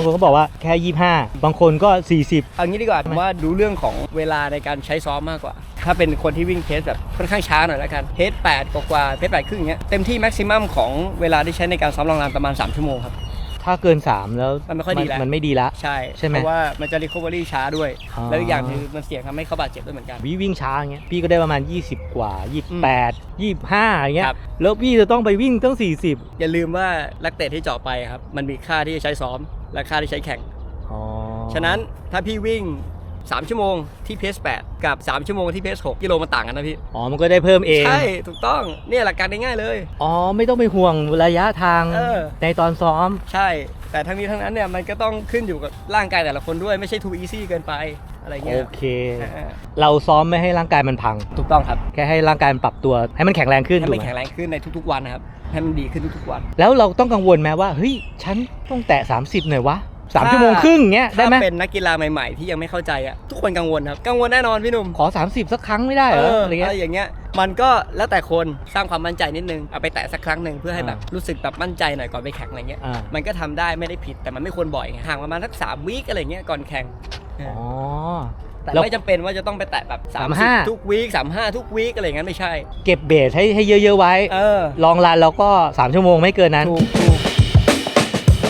างคนก็บอกว่าแค่ 25 บางคนก็ 40 เอางี้ดีกว่าผมว่าดูเรื่องของเวลาในการใช้ซ้อมมากกว่า ถ้าเป็นคนที่วิ่งเทสแบบค่อนข้างช้าหน่อยแล้วกันเพส8กว่าเพส8ครึ่งอย่างเงี้ยเต็มที่แม็กซิมัมของเวลาที่ใช้ในการซ้อมลองรานประมาณ 3 ชั่วโมงครับ ถ้าเกิน 3 แล้วมันไม่ค่อยดีแล้ว มันไม่ดีละ ใช่ใช่ไหมเพราะว่ามันจะ recovery ช้าด้วย อ๋อ แล้วอีกอย่างคือมันเสี่ยงทำให้เขาบาดเจ็บด้วยเหมือนกัน วิวิ่งช้าอย่างเงี้ยพี่ก็ได้ประมาณ 20 กว่า 28 25อย่างเงี้ยครับแล้วพี่จะต้องไปวิ่งตั้ง 40อย่าลืมว่านักเตะที่เจาะไปครับมันมีค่าที่จะใช้ซ้อมและค่าที่ใช้แข่ง อ๋อฉะนั้นถ้าพี่วิ่ง 3 ชั่วโมงที่เพส8กับ 3 ชั่วโมงที่เพส6กิโลมันต่างกันนะพี่ อ๋อ มันก็ได้เพิ่มเอง ใช่ ถูกต้องเนี่ยหลักการง่ายๆเลย อ๋อ ไม่ต้องไปห่วงระยะทางเออ ในตอนซ้อม ใช่ แต่ทั้งนี้ทั้งนั้นเนี่ยมันก็ต้องขึ้นอยู่กับร่างกายแต่ละคนด้วยไม่ใช่ too easy เกินไปอะไรโอเงี้ยเค อ่าเราซ้อมไม่ให้ร่างกายมันพัง ถูกต้องครับแค่ให้ร่างกายมันปรับตัว ให้มันแข็งแรงขึ้นให้ถูกมันไหมแข็งแรงขึ้นในทุกๆวันนะครับให้มันดีขึ้นทุกๆวัน แล้วเราต้องกังวลไหมว่า เฮ้ย ฉันต้องแตะ 30 หน่อยวะ สามถ้าชั่วโมงครึ่งเงี้ยได้ถ้าไหมเป็นนักกีฬาใหม่ ๆ ที่ยังไม่เข้าใจอะทุกคนกังวลครับ กังวลแน่นอนพี่หนุ่มขอ 30 สักครั้งไม่ได้เหรออะไรอะเงี้ไรยอย่างเงี้ยมันก็แล้วแต่คนสร้างความมั่นใจนิดนึงเอาไปแตะสักครั้งหนึ่งเพื่อให้แบบอ่ารู้สึกแบบมั่นใจหน่อยก่อนไปแข่งอะไรเงี้ยอ่ามันก็ทำได้ไม่ได้ผิดแต่มันไม่ควรบ่อยไงห่างประมาณสักสามวีคอะไรเงี้ยก่อนแข่งอ๋อ แต่แล้วไม่จำเป็นว่าจะต้องไปแตะแบบ35 30ทุกวีค35ทุกวีคอะไรอย่างนั้นไม่ใช่ เก็บเบสให้ให้เยอะๆไว้ เออลองรันแล้วก็ 3 ชั่วโมงไม่เกินนั้น ถูกถูก